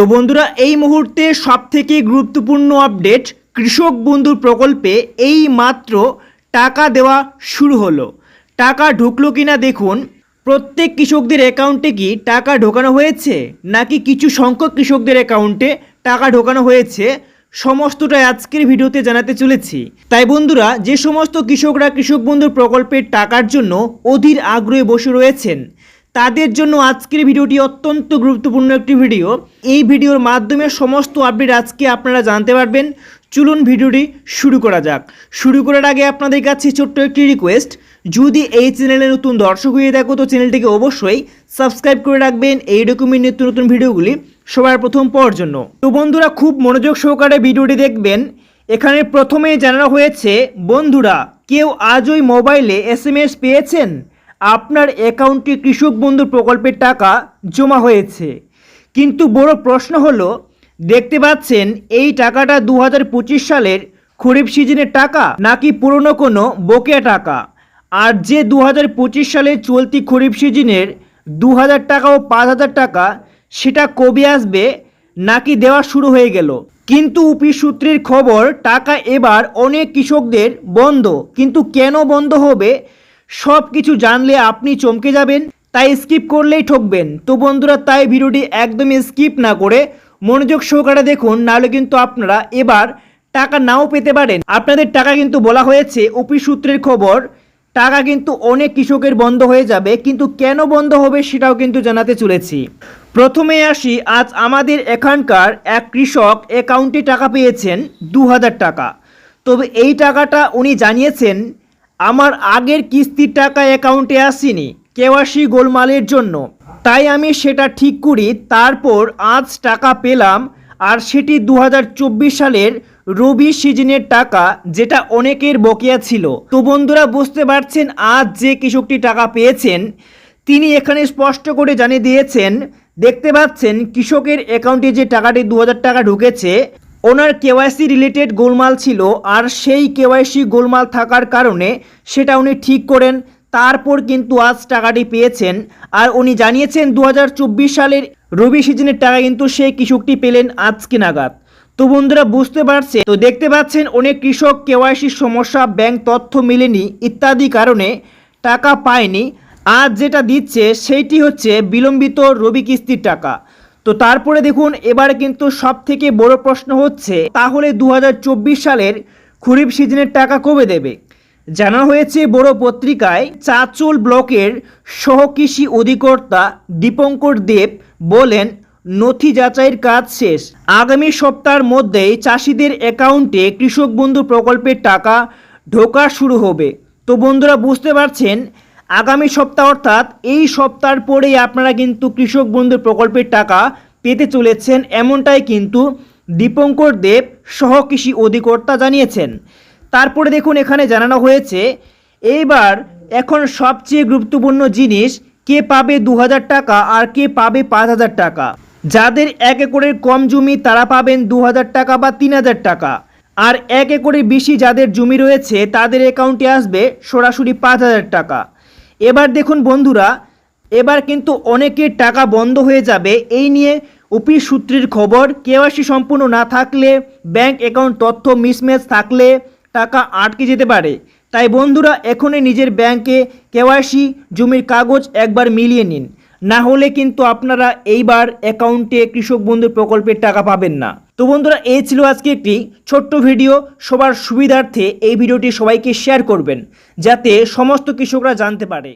তো বন্ধুরা, এই মুহূর্তে সবথেকে গুরুত্বপূর্ণ আপডেট কৃষক বন্ধুর প্রকল্পে এই মাত্র টাকা দেওয়া শুরু হলো। টাকা ঢুকলো কিনা দেখুন। প্রত্যেক কৃষকদের অ্যাকাউন্টে কি টাকা ঢোকানো হয়েছে? নাকি কিছু সংখ্যক কৃষকদের অ্যাকাউন্টে টাকা ঢোকানো হয়েছে? সমস্তটাই আজকের ভিডিওতে জানাতে চলেছি। তাই বন্ধুরা, যে সমস্ত কৃষকরা কৃষক বন্ধুর প্রকল্পের টাকার জন্য অধীর আগ্রহে বসে রয়েছেন তাদের জন্য আজকের ভিডিওটি অত্যন্ত গুরুত্বপূর্ণ একটি ভিডিও। এই ভিডিওর মাধ্যমে সমস্ত আপডেট আজকে আপনারা জানতে পারবেন। চলুন ভিডিওটি শুরু করা যাক। শুরু করার আগে আপনাদের কাছে ছোট্ট একটি রিকোয়েস্ট যদি এই চ্যানেলে নতুন দর্শক হয়ে থাকো, তো চ্যানেলটিকে অবশ্যই সাবস্ক্রাইব করে রাখবেন। এই রকমের নিত্য নতুন ভিডিওগুলি সবার প্রথম পাওয়ার জন্য। তো বন্ধুরা, খুব মনোযোগ সহকারে ভিডিওটি দেখবেন। এখানে প্রথমেই জানানো হয়েছে, বন্ধুরা, কেউ আজ ওই মোবাইলে এস পেয়েছেন? আপনার অ্যাকাউন্টে কৃষক বন্ধু প্রকল্পের টাকা জমা হয়েছে। কিন্তু বড় প্রশ্ন হলো, দেখতে পাচ্ছেন এই টাকাটা দু হাজার পঁচিশ সালের খরিফ সিজনের টাকা নাকি পুরনো কোনো বকেয়া টাকা? আর যে দু সালে চলতি খরিফ সিজনের দু হাজার টাকা ও পাঁচ হাজার টাকা, সেটা কবে আসবে নাকি দেওয়া শুরু হয়ে গেল? কিন্তু উপি সূত্রের খবর, টাকা এবার অনেক কৃষকদের বন্ধ। কিন্তু কেন বন্ধ হবে সব কিছু জানলে আপনি চমকে যাবেন, তাই স্কিপ করলেই ঠকবেন। তো বন্ধুরা, তাই ভিডিওটি একদমই স্কিপ না করে মনোযোগ সহকারে দেখুন, নাহলে কিন্তু আপনারা এবার টাকা নাও পেতে পারেন। আপনাদের টাকা কিন্তু বলা হয়েছে অফিস সূত্রের খবর। টাকা কিন্তু অনেক কৃষকের বন্ধ হয়ে যাবে, কিন্তু কেন বন্ধ হবে সেটাও কিন্তু জানাতে চলেছি। প্রথমে আসি, আজ আমাদের এখানকার এক কৃষক অ্যাকাউন্টে টাকা পেয়েছেন দু হাজার টাকা। তবে এই টাকাটা উনি জানিয়েছেন আমার আগের কিস্তির টাকা অ্যাকাউন্টে আসেনি, কেওয়াসি গোলমালের জন্য। তাই আমি সেটা ঠিক করি, তারপর আজ টাকা পেলাম, আর সেটি দু হাজার চব্বিশ সালের রবি সিজনের টাকা, যেটা অনেকের বকেয়া ছিল। তো বন্ধুরা, বুঝতে পারছেন আজ যে কৃষকটি টাকা পেয়েছেন, তিনি এখানে স্পষ্ট করে জানিয়ে দিয়েছেন, দেখতে পাচ্ছেন কৃষকের অ্যাকাউন্টে যে টাকাটি দু হাজার টাকা ঢুকেছে ওনার কেওয়াইসি রিলেটেড গোলমাল ছিল আর সেই কেওয়াইসি গোলমাল থাকার কারণে সেটা উনি ঠিক করেন। তারপর কিন্তু আজ টাকাটি পেয়েছেন। আর উনি জানিয়েছেন দু হাজার চব্বিশ সালের রবি সিজনের টাকা কিন্তু সেই কৃষকটি পেলেন আজকে নাগাদ। তো বন্ধুরা, বুঝতে পারছে তো দেখতে পাচ্ছেন, অনেক কৃষক কেওয়াইসির সমস্যা, ব্যাংক তথ্য মেলেনি ইত্যাদি কারণে টাকা পায়নি। আজ যেটা দিচ্ছে, সেইটি হচ্ছে বিলম্বিত রবি কিস্তির টাকা। তো তারপরে দেখুন, এবার কিন্তু সব থেকে বড় প্রশ্ন হচ্ছে, তাহলে দু হাজার চব্বিশ সালের খরিফ সিজনের টাকা কবে দেবে? জানা হয়েছে বড় পত্রিকায়, চাচল ব্লকের সহকৃষি অধিকর্তা দীপঙ্কর দেব বলেন, নথি যাচাইয়ের কাজ শেষ। আগামী সপ্তাহের মধ্যেই চাষিদের অ্যাকাউন্টে কৃষক বন্ধু প্রকল্পের টাকা ঢোকা শুরু হবে। তো বন্ধুরা, বুঝতে পারছেন আগামী সপ্তাহ অর্থাৎ এই সপ্তাহের পরেই আপনারা কিন্তু কৃষক বন্ধু প্রকল্পের টাকা পেতে চলেছেন, এমনটাই কিন্তু দীপঙ্কর দেব সহ কৃষি অধিকর্তা জানিয়েছেন। তারপরে দেখুন, এখানে জানানো হয়েছে, এইবার এখন সবচেয়ে গুরুত্বপূর্ণ জিনিস, কে পাবে দু হাজার টাকা আর কে পাবে পাঁচ হাজার টাকা। যাদের এক একরের কম জমি, তারা পাবেন দু হাজার টাকা বা তিন হাজার টাকা। আর এক একরের বেশি যাদের জমি রয়েছে, তাদের অ্যাকাউন্টে আসবে সরাসরি পাঁচ হাজার টাকা। এবার দেখুন বন্ধুরা, এবার কিন্তু অনেকের টাকা বন্ধ হয়ে যাবে। এই নিয়ে উপি সূত্রের খবর, কেওয়াইসি সম্পূর্ণ না থাকলে, ব্যাংক অ্যাকাউন্ট তথ্য মিসম্যাচ থাকলে টাকা আটকে যেতে পারে। তাই বন্ধুরা, এখনই নিজের ব্যাংকে কেওয়াইসি জমির কাগজ একবার মিলিয়ে নিন। না হলে কিন্তু আপনারা এইবার অ্যাকাউন্টে কৃষক বন্ধু প্রকল্পের টাকা পাবেন না। তো বন্ধুরা এই ছিল আজকে একটি ছোট্ট ভিডিও। সবার সুবিধার্থে এই ভিডিওটি সবাইকে শেয়ার করবেন, যাতে সমস্ত কৃষকরা জানতে পারে।